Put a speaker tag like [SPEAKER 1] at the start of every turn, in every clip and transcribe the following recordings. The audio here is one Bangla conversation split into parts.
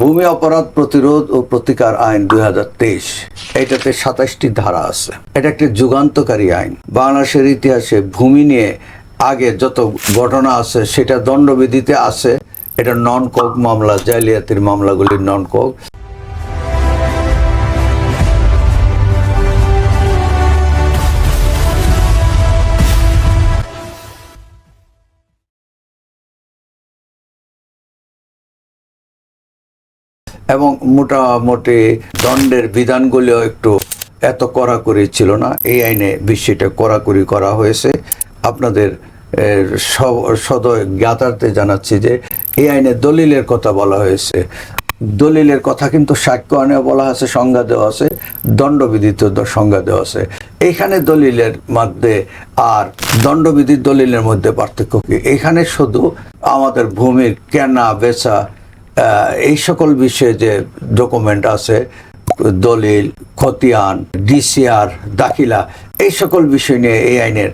[SPEAKER 1] ভূমি অপরাধ প্রতিরোধ ও প্রতিকার আইন দুই হাজার তেইশ। এটাতে সাতাশটি ধারা আছে। এটা একটি যুগান্তকারী আইন। বাংলাদেশের ইতিহাসে ভূমি নিয়ে আগে যত ঘটনা আছে, সেটা দণ্ডবিধিতে আছে। এটা নন কক মামলা, জালিয়াতির মামলাগুলির নন কক এবং মোটামুটি দণ্ডের বিধানগুলিও একটু এত কড়াকড়ি ছিল না। এই আইনে বিষয়টা কড়াকড়ি করা হয়েছে। আপনাদের সদয় জ্ঞাতার্থে জানাচ্ছি যে এই আইনে দলিলের কথা বলা হয়েছে। দলিলের কথা কিন্তু সাক্ষ্য আইনে বলা আছে, সংজ্ঞা দেওয়া আছে, দণ্ডবিধিত সংজ্ঞা দেওয়া আছে। এইখানে দলিলের মধ্যে আর দণ্ডবিধির দলিলের মধ্যে পার্থক্য কি? এখানে শুধু আমাদের ভূমির কেনা, বেচা এই সকল বিষয়ে যে ডকুমেন্ট আছে, দলিল, খতিয়ান ডিসিআর দাখিলা, এই সকল বিষয় নিয়ে এই আইনের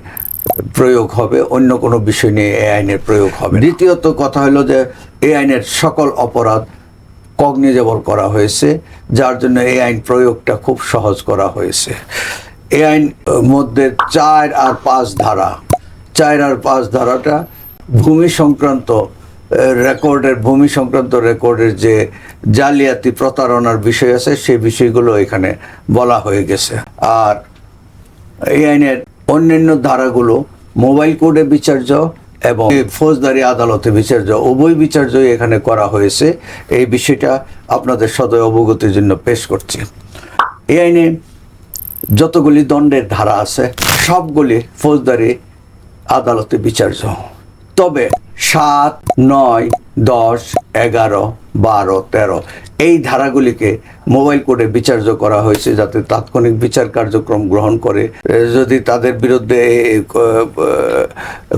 [SPEAKER 1] প্রয়োগ হবে, অন্য কোনো বিষয় নিয়ে এই আইনের প্রয়োগ হবে দ্বিতীয়ত কথা হলো যে এই আইনের সকল অপরাধ কগনিজেবল করা হয়েছে, যার জন্য এই আইন প্রয়োগটা খুব সহজ করা হয়েছে। এই আইন মধ্যে চার আর পাঁচ ধারা, চার আর পাঁচ ধারাটা ভূমি সংক্রান্ত রেকর্ডের, ভূমি সংক্রান্ত রেকর্ডের যে জালিয়াতি প্রতারণার বিষয় আছে, সেই বিষয়গুলো এখানে বলা হয়ে গেছে। আর এই আইনের অন্যান্য ধারাগুলো মোবাইল কোর্টে বিচার্য এবং ফৌজদারি আদালতে বিচার্য, উভয় বিচার্যই এখানে করা হয়েছে। এই বিষয়টা আপনাদের সদয় অবগতির জন্য পেশ করছি। এই আইনে যতগুলি দণ্ডের ধারা আছে, সবগুলি ফৌজদারি আদালতে বিচার্য। তবে সাত, নয়, দশ, এগারো, বারো, তেরো। এই ধারাগুলিকে মোবাইল কোর্টে বিচার্য করা হয়েছে যাতে তাৎক্ষণিক বিচার কার্যক্রম গ্রহণ করে। যদি তাদের বিরুদ্ধে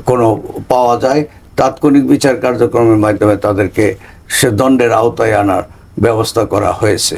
[SPEAKER 1] কোনো পাওয়া যায়, তাৎক্ষণিক বিচার কার্যক্রমের মাধ্যমে তাদেরকে সে দণ্ডের আওতায় আনার ব্যবস্থা করা হয়েছে।